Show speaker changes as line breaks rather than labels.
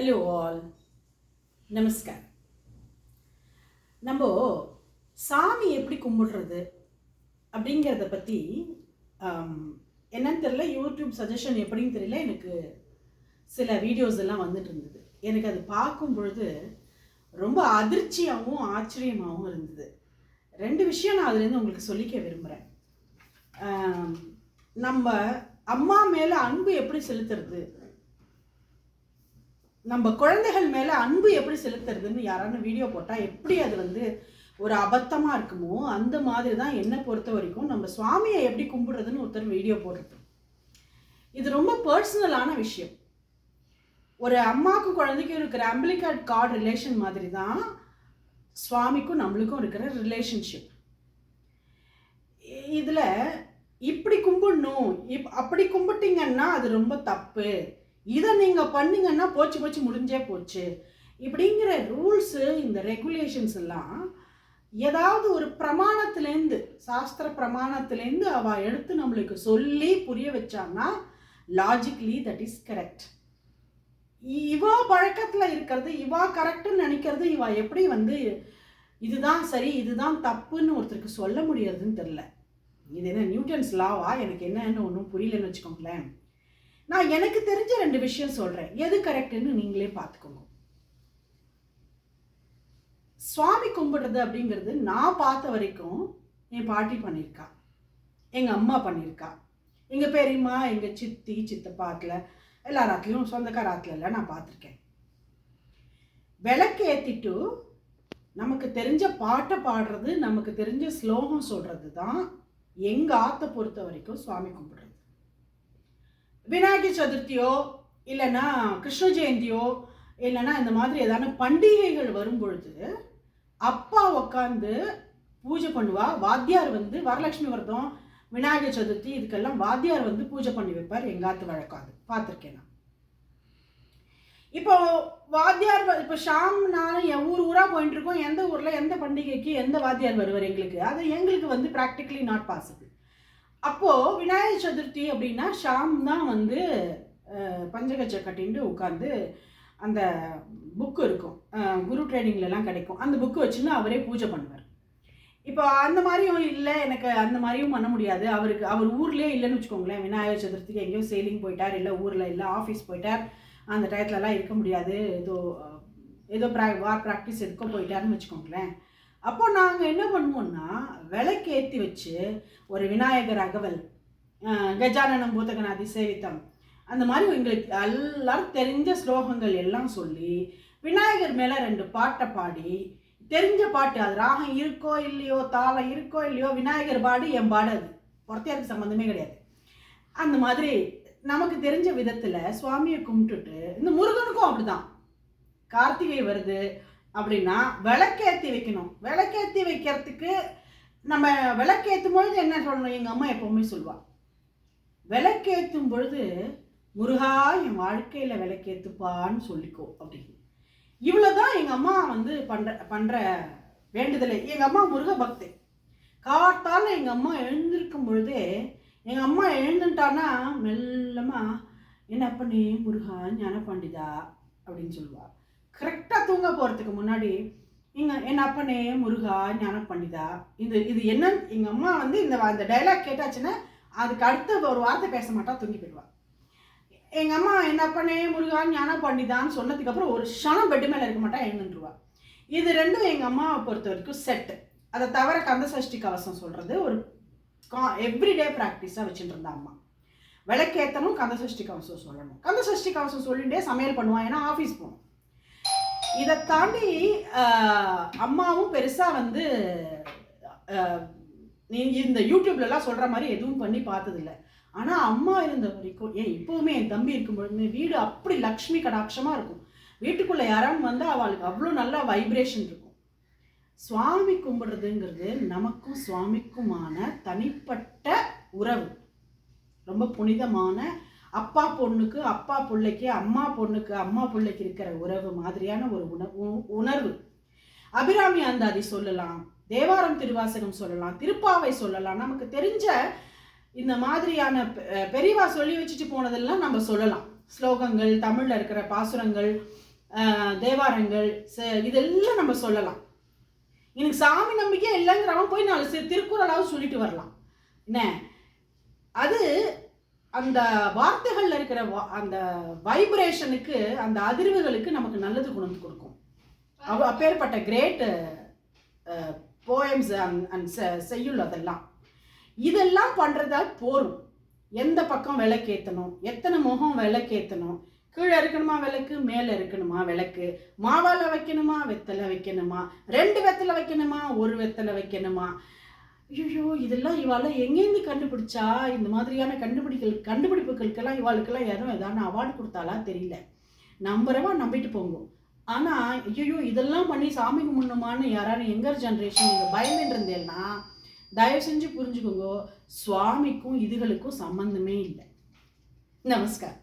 Hello all நமஸ்கார் நம்ம சாமி எப்படி கும்பிடுறது அப்படிங்கிறத பற்றி என்னன்னு தெரியல யூடியூப் சஜஷன் எப்படின்னு தெரியல எனக்கு சில வீடியோஸ் எல்லாம் வந்துட்டு இருந்தது. எனக்கு அது பார்க்கும் பொழுது ரொம்ப அதிர்ச்சியாகவும் ஆச்சரியமாகவும் இருந்தது. ரெண்டு விஷயம் நான் அதுலேருந்து உங்களுக்கு சொல்லிக்க விரும்புகிறேன் நம்ம அம்மா மேலே அன்பு எப்படி செலுத்துறது? நம்ம குழந்தைகள் மேலே அன்பு எப்படி செலுத்துறதுன்னு யாரான வீடியோ போட்டால் எப்படி அது வந்து ஒரு அபத்தமாக இருக்குமோ அந்த மாதிரி தான் என்னை பொறுத்த வரைக்கும் நம்ம சுவாமியை எப்படி கும்பிடுறதுன்னு ஒருத்தர் வீடியோ போடுறது இது ரொம்ப பர்சனலான விஷயம். ஒரு அம்மாவுக்கும் குழந்தைக்கும் இருக்கிற அம்பிளிகட் கார்டு ரிலேஷன் மாதிரி தான் சுவாமிக்கும் நம்மளுக்கும் இருக்கிற ரிலேஷன்ஷிப் இதில் இப்படி கும்பிடணும் இப் அப்படி கும்பிட்டீங்கன்னா அது ரொம்ப தப்பு. இதை நீங்கள் பண்ணிங்கன்னா போச்சு போச்சு முடிஞ்சே போச்சு. இப்படிங்கிற ரூல்ஸு இந்த ரெகுலேஷன்ஸ் எல்லாம் ஏதாவது ஒரு பிரமாணத்துலேருந்து சாஸ்திர பிரமாணத்துலேருந்து அவள் எடுத்து நம்மளுக்கு சொல்லி புரிய வச்சான்னா லாஜிக்லி தட் இஸ் கரெக்ட் இவா பழக்கத்தில் இருக்கிறது இவா கரெக்டுன்னு நினைக்கிறது இவா எப்படி வந்து இதுதான் சரி இதுதான் தப்புன்னு ஒருத்தருக்கு சொல்ல முடியறதுன்னு தெரில இது என்ன நியூட்டன்ஸ் லாவா எனக்கு என்னன்னு ஒன்றும் புரியலன்னு வச்சுக்கோங்களேன். நான் எனக்கு தெரிஞ்ச ரெண்டு விஷயம் சொல்கிறேன் எது கரெக்டுன்னு நீங்களே பார்த்துக்கோங்க. சுவாமி கும்பிடுறது அப்படிங்கிறது நான் பார்த்த வரைக்கும் என் பாட்டி பண்ணியிருக்கா. எங்கள் அம்மா பண்ணியிருக்கா. எங்கள் பெரியம்மா எங்கள் சித்தி சித்தப்பாத்தில் எல்லாராத்துலேயும் சொந்தக்காராத்துல எல்லாம் நான் பார்த்துருக்கேன். விளக்கு ஏற்றிட்டு நமக்கு தெரிஞ்ச பாட்டை பாடுறது நமக்கு தெரிஞ்ச ஸ்லோகம் சொல்கிறது தான் எங்கள் ஆத்தை பொறுத்த வரைக்கும் சுவாமி கும்பிடுறது. விநாயகர் சதுர்த்தியோ இல்லைன்னா கிருஷ்ண ஜெயந்தியோ இல்லைன்னா இந்த மாதிரி ஏதான பண்டிகைகள் வரும் பொழுது அப்பா உக்காந்து பூஜை பண்ணுவா. வாத்தியார் வந்து வரலட்சுமி விரதம் விநாயகர் சதுர்த்தி இதுக்கெல்லாம் வாத்தியார் வந்து பூஜை பண்ணி வைப்பார். எங்காத்து வழக்கம் அது. பார்த்துருக்கேன் நான். இப்போ வாத்தியார் இப்போ ஷாம் நானும் என் ஊர் ஊராக போயிட்டு இருக்கோம் எந்த ஊரில் எந்த பண்டிகைக்கு எந்த வாத்தியார் வருவார் எங்களுக்கு? அது எங்களுக்கு வந்து ப்ராக்டிக்கலி நாட் பாசிபிள் அப்போது விநாயகர் சதுர்த்தி அப்படின்னா ஷாம் தான் வந்து பஞ்சகச்ச கட்டின்ட்டு உட்காந்து அந்த புக்கு இருக்கும். குரு ட்ரைனிங்லலாம் கிடைக்கும். அந்த புக்கு வச்சுன்னு அவரே பூஜை பண்ணுவார். இப்போ அந்த மாதிரியும் இல்லை எனக்கு அந்த மாதிரியும் பண்ண முடியாது. அவருக்கு அவர் ஊர்லேயே இல்லைன்னு வச்சுக்கோங்களேன். விநாயகர் சதுர்த்திக்கு எங்கேயோ சேலிங் போயிட்டார் இல்லை ஊரில் இல்லை ஆஃபீஸ் போயிட்டார். அந்த டயத்துலலாம் இருக்க முடியாது. ஏதோ ஏதோ ப்ரா வார் ப்ராக்டிஸ் எதுக்கோ போயிட்டாருன்னு வச்சுக்கோங்களேன். அப்போ நாங்கள் என்ன பண்ணுவோம்னா விளக்கு ஏற்றி வச்சு ஒரு விநாயகர் அகவல் கஜானனம் பூதகநாதி சேவித்தம் அந்த மாதிரி எங்களுக்கு எல்லாரும் தெரிஞ்ச ஸ்லோகங்கள் எல்லாம் சொல்லி விநாயகர் மேலே ரெண்டு பாட்டை பாடி தெரிஞ்ச பாட்டு அது ராகம் இருக்கோ இல்லையோ தாளம் இருக்கோ இல்லையோ விநாயகர் பாடு என் பாடு அது. ஒருத்தையாருக்கு சம்மந்தமே கிடையாது. அந்த மாதிரி நமக்கு தெரிஞ்ச விதத்தில் சுவாமியை கும்பிட்டுட்டு இந்த முருகனுக்கும் அப்படிதான். கார்த்திகை வருது அப்படின்னா விளக்கேற்றி வைக்கணும். விளக்கேற்றி வைக்கிறதுக்கு நம்ம விளக்கேற்றும் பொழுது என்ன சொல்லணும்? எங்கள் அம்மா எப்போவுமே சொல்லுவாள் விளக்கேற்றும் பொழுது முருகா என் வாழ்க்கையில் விளக்கேற்றுப்பான்னு சொல்லிக்கோ அப்படின்னு. இவ்வளோ தான் எங்கள் அம்மா வந்து பண்ணுற பண்ணுற வேண்டுதலை. எங்கள் அம்மா முருக பக்தி. காத்தால எங்கள் அம்மா எழுந்திருக்கும் பொழுதே எங்கள் அம்மா எழுந்துட்டான்னா மெல்லமாக என்ன பண்ணி முருகா ஞான பண்டிதா அப்படின்னு சொல்லுவாள் கரெக்டாக தூங்க போகிறதுக்கு முன்னாடி இங்கே என் அப்பனே முருகா ஞானம் பண்ணிதா இது இது என்ன எங்கள் அம்மா வந்து இந்த அந்த டைலாக் கேட்டாச்சுன்னா அதுக்கு அடுத்த ஒரு வார்த்தை பேச மாட்டா தூங்கி போயிடுவா. எங்கள் அம்மா என்ன அப்பனே முருகா ஞான பண்டிதான்னு சொன்னதுக்கப்புறம் ஒரு க்ஷணம் பெட்டு மேலே இருக்க மாட்டா எழுந்துருவா. இது ரெண்டும் எங்கள் அம்மாவை பொறுத்த வரைக்கும் செட்டு அதை தவிர கந்த சஷ்டி கவசம் சொல்கிறது ஒரு கா எவ்ரிடே ப்ராக்டிஸாக வச்சுட்டு இருந்தா அம்மா. விளக்கேற்றணும் கந்த சஷ்டி கவசம் சொல்லணும். கந்த சஷ்டி கவசம் சொல்லிட்டே சமையல் பண்ணுவான் ஏன்னா ஆஃபீஸ் போகணும். இதை தாண்டி அம்மாவும் பெருசாக வந்து நீ இந்த யூடியூப்லலாம் சொல்கிற மாதிரி எதுவும் பண்ணி பார்த்ததில்ல. ஆனால் அம்மா இருந்த வரைக்கும் ஏன் இப்போவுமே என் தம்பி இருக்கும் பொழுதுமே வீடு அப்படி லக்ஷ்மி கடாட்சமாக இருக்கும். வீட்டுக்குள்ளே யாராவது வந்தால் அவளுக்கு அவ்வளோ நல்ல வைப்ரேஷன் இருக்கும். சுவாமி கும்பிடுறதுங்கிறது நமக்கும் சுவாமிக்குமான தனிப்பட்ட உறவு. ரொம்ப புனிதமான அப்பா பொண்ணுக்கு அப்பா பிள்ளைக்கு அம்மா பொண்ணுக்கு அம்மா பிள்ளைக்கு இருக்கிற உறவு மாதிரியான ஒரு உணர்வு உணர்வு. அபிராமி அந்தாதி சொல்லலாம் தேவாரம் திருவாசகம் சொல்லலாம் திருப்பாவை சொல்லலாம். நமக்கு தெரிஞ்ச இந்த மாதிரியான பெ- பெரியவா சொல்லி வச்சுட்டு போனதெல்லாம் நம்ம சொல்லலாம். ஸ்லோகங்கள் தமிழில் இருக்கிற பாசுரங்கள் தேவாரங்கள் ச- இதெல்லாம் நம்ம சொல்லலாம். எனக்கு சாமி நம்பிக்கை இல்லைங்கிறவன் போய் நாலு திருக்குறளாவது சொல்லிட்டு வரலாம். என்ன? அது அந்த வார்த்தைகளில் இருக்கிற அந்த வைப்ரேஷனுக்கு அந்த அதிர்வுகளுக்கு நமக்கு நல்லது கொண்டு வந்து கொடுக்கும். அவ அப்பேற்பட்ட கிரேட் போயம்ஸ் அண்ட் செய்யுள் அதெல்லாம். இதெல்லாம் பண்ணுறதா போரும். எந்த பக்கம் விளக்கேற்றணும் எத்தனை முகம் விளக்கேற்றணும் கீழே இருக்கணுமா விளக்கு? மேலே இருக்கணுமா விளக்கு? மாவால் வைக்கணுமா? வெத்தலை வைக்கணுமா? ரெண்டு வெத்தலை வைக்கணுமா? ஒரு வெத்தலை வைக்கணுமா? ஐயோ இதெல்லாம் இவாள எங்கேருந்து கண்டுபிடிச்சா? இந்த மாதிரியான கண்டுபிடிகள் கண்டுபிடிப்புகளுக்கெல்லாம் இவாளுக்கெல்லாம் யாரும் ஏதாவது அவார்டு கொடுத்தாலா தெரியல. நம்புறவா நம்பிட்டு போங்க. ஆனால் ஐயோ இதெல்லாம் பண்ணி சாமி கும்பிடணுமான்னு யாராரும் எங்கர் ஜென்ரேஷன் நீங்கள் பயந்துட்டு இருந்தேன்னா தயவு செஞ்சு புரிஞ்சுக்கோங்க. சுவாமிக்கும் இதுகளுக்கும் சம்மந்தமே இல்லை. நமஸ்கார்.